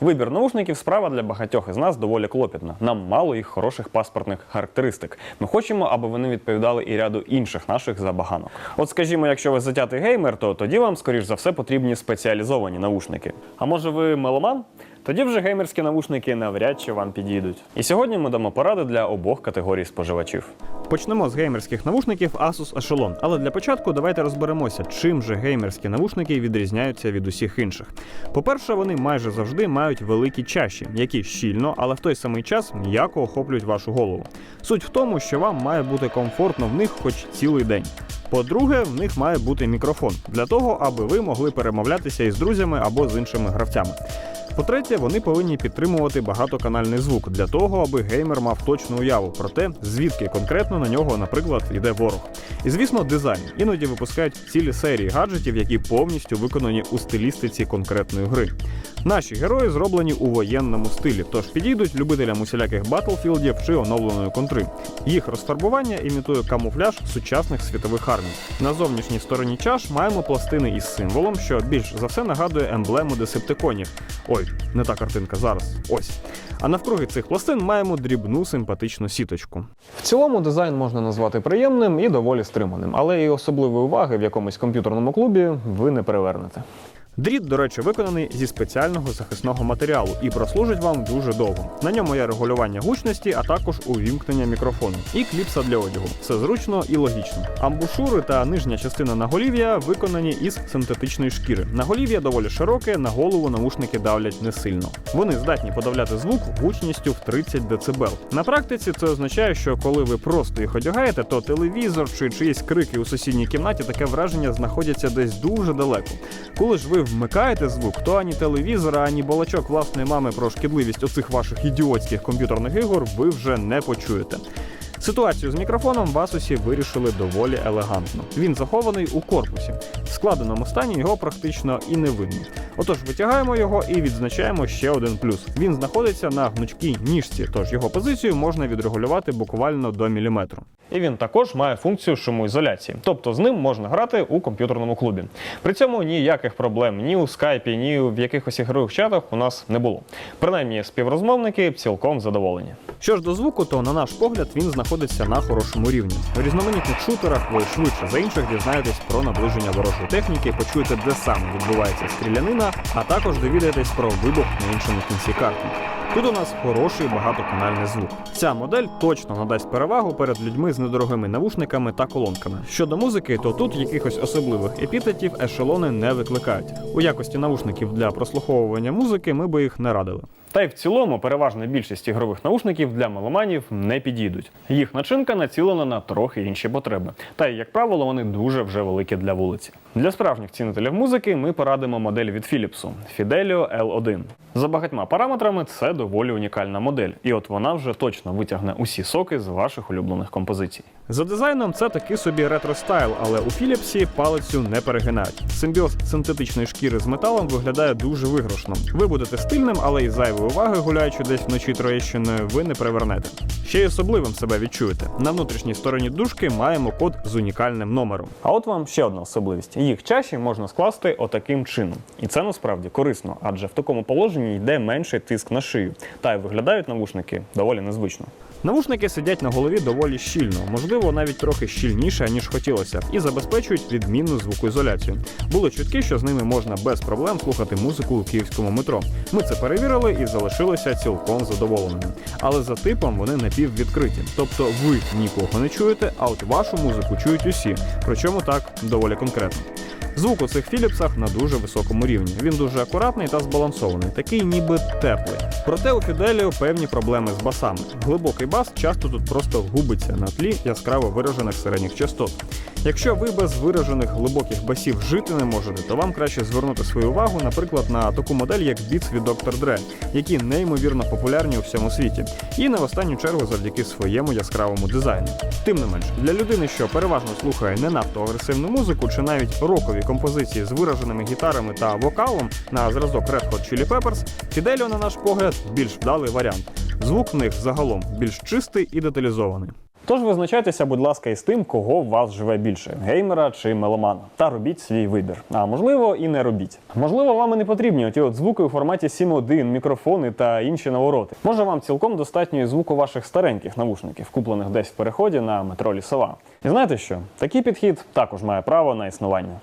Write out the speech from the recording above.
Вибір наушників справа для багатьох із нас доволі клопітна. Нам мало їх хороших паспортних характеристик. Ми хочемо, аби вони відповідали і ряду інших наших забаганок. От, скажімо, якщо ви затятий геймер, то тоді вам, скоріш за все, потрібні спеціалізовані наушники. А може ви меломан? Тоді вже геймерські наушники навряд чи вам підійдуть. І сьогодні ми дамо поради для обох категорій споживачів. Почнемо з геймерських навушників Asus Echelon. Але для початку давайте розберемося, чим же геймерські навушники відрізняються від усіх інших. По-перше, вони майже завжди мають великі чаші, які щільно, але в той самий час м'яко охоплюють вашу голову. Суть в тому, що вам має бути комфортно в них хоч цілий день. По-друге, в них має бути мікрофон для того, аби ви могли перемовлятися із друзями або з іншими гравцями. По-третє, вони повинні підтримувати багатоканальний звук для того, аби геймер мав точну уяву про те, звідки конкретно на нього, наприклад, йде ворог. І звісно, дизайн. Іноді випускають цілі серії гаджетів, які повністю виконані у стилістиці конкретної гри. Наші герої зроблені у воєнному стилі, тож підійдуть любителям усіляких батлфілдів чи оновленої контри. Їх розфарбування імітує камуфляж сучасних світових армій. На зовнішній стороні чаш маємо пластини із символом, що більш за все нагадує емблему десептиконів. Ой, не та картинка зараз. Ось. А навкруги цих пластин маємо дрібну симпатичну сіточку. В цілому дизайн можна назвати приємним і доволі стриманим, але і особливої уваги в якомусь комп'ютерному клубі ви не перевернете. Дріт, до речі, виконаний зі спеціального захисного матеріалу і прослужить вам дуже довго. На ньому є регулювання гучності, а також увімкнення мікрофону і кліпса для одягу. Все зручно і логічно. Амбушури та нижня частина наголів'я виконані із синтетичної шкіри. Наголів'я доволі широке, на голову навушники давлять не сильно. Вони здатні подавляти звук гучністю в 30 дБ. На практиці це означає, що коли ви просто їх одягаєте, то телевізор чи чиїсь крики у сусідній кімнаті таке враження знаходяться десь дуже далеко. Коли ж ви вмикаєте звук, то ані телевізора, ані балачок власної мами про шкідливість оцих ваших ідіотських комп'ютерних ігор ви вже не почуєте. Ситуацію з мікрофоном в Asus вирішили доволі елегантно. Він захований у корпусі. В складеному стані його практично і не видно. Отож, витягаємо його і відзначаємо ще один плюс. Він знаходиться на гнучкій ніжці, тож його позицію можна відрегулювати буквально до міліметру. І він також має функцію шумоізоляції, тобто з ним можна грати у комп'ютерному клубі. При цьому ніяких проблем ні у скайпі, ні в якихось ігрових чатах у нас не було. Принаймні, співрозмовники цілком задоволені. Що ж до звуку, то на наш погляд він знаходиться на хорошому рівні. В різноманітних шутерах ви швидше за інших дізнаєтесь про наближення ворожої техніки, почуєте, де саме відбувається стрілянина, а також довідаєтесь про вибух на іншому кінці карти. Тут у нас хороший багатоканальний звук. Ця модель точно надасть перевагу перед людьми з недорогими навушниками та колонками. Щодо музики, то тут якихось особливих епітетів ешелони не викликають. У якості навушників для прослуховування музики ми би їх не радили. Та й в цілому переважна більшість ігрових наушників для меломанів не підійдуть. Їх начинка націлена на трохи інші потреби. Та й, як правило, вони дуже вже великі для вулиці. Для справжніх цінителів музики ми порадимо модель від Philips Fidelio L1. За багатьма параметрами це доволі унікальна модель, і от вона вже точно витягне усі соки з ваших улюблених композицій. За дизайном це такий собі ретро-стайл, але у Філіпсі палицю не перегинають. Симбіоз синтетичної шкіри з металом виглядає дуже виграшно. Ви будете стильним, але і зайвої уваги, гуляючи десь вночі Троєщиною, ви не привернете. Ще й особливим себе відчуєте. На внутрішній стороні дужки маємо код з унікальним номером. А от вам ще одна особливість: їх чаші можна скласти отаким чином. І це насправді корисно, адже в такому положенні йде менший тиск на шию, та й виглядають навушники доволі незвично. Навушники сидять на голові доволі щільно, можливо, навіть трохи щільніше, ніж хотілося, і забезпечують відмінну звукоізоляцію. Були чутки, що з ними можна без проблем слухати музику у київському метро. Ми це перевірили і залишилися цілком задоволеними. Але за типом вони напіввідкриті, тобто ви нікого не чуєте, а от вашу музику чують усі. Причому так доволі конкретно. Звук у цих Філіпсах на дуже високому рівні. Він дуже акуратний та збалансований, такий ніби теплий. Проте у Фіделіо певні проблеми з басами. Глибокий бас часто тут просто губиться на тлі яскраво виражених середніх частот. Якщо ви без виражених глибоких басів жити не можете, то вам краще звернути свою увагу, наприклад, на таку модель, як Beats від Dr. Dre, які неймовірно популярні у всьому світі, і не в останню чергу завдяки своєму яскравому дизайну. Тим не менш, для людини, що переважно слухає не надто агресивну музику чи навіть рокові композиції з вираженими гітарами та вокалом на зразок Red Hot Chili Peppers, Fidelio, на наш погляд, більш вдалий варіант. Звук в них загалом більш чистий і деталізований. Тож визначайтеся, будь ласка, із тим, кого в вас живе більше геймера чи меломана, та робіть свій вибір. А можливо, і не робіть. Можливо, вам і не потрібні оті от звуки у форматі 7.1, мікрофони та інші навороти. Може, вам цілком достатньо і звуку ваших стареньких навушників, куплених десь в переході на метро лісова. І знаєте що? Такий підхід також має право на існування.